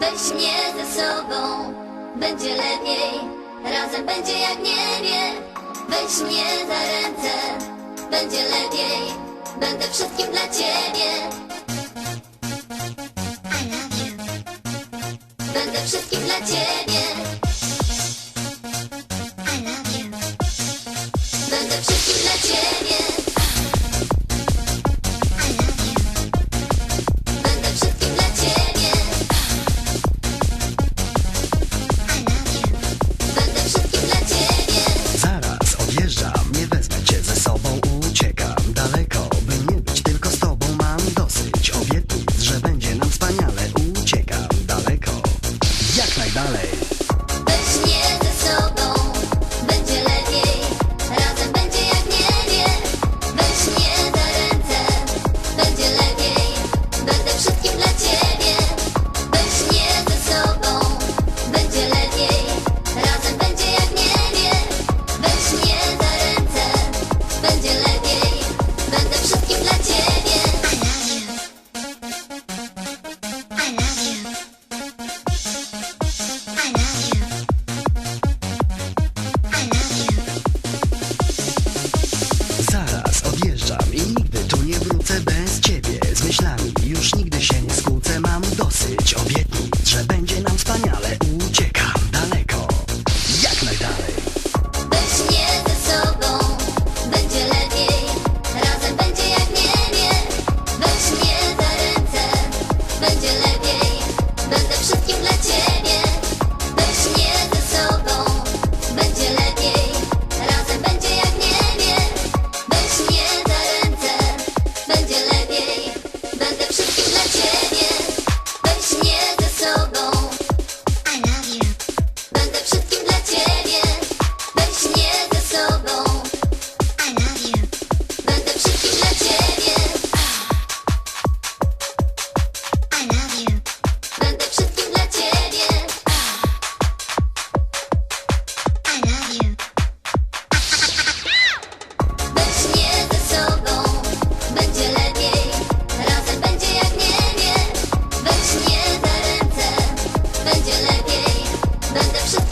Weź mnie ze sobą, będzie lepiej Razem będzie jak niebie. Weź mnie za ręce, będzie lepiej Będę wszystkim dla ciebie. I love you. Będę wszystkim dla ciebie. I love you. Będę wszystkim dla ciebie. Tân 本就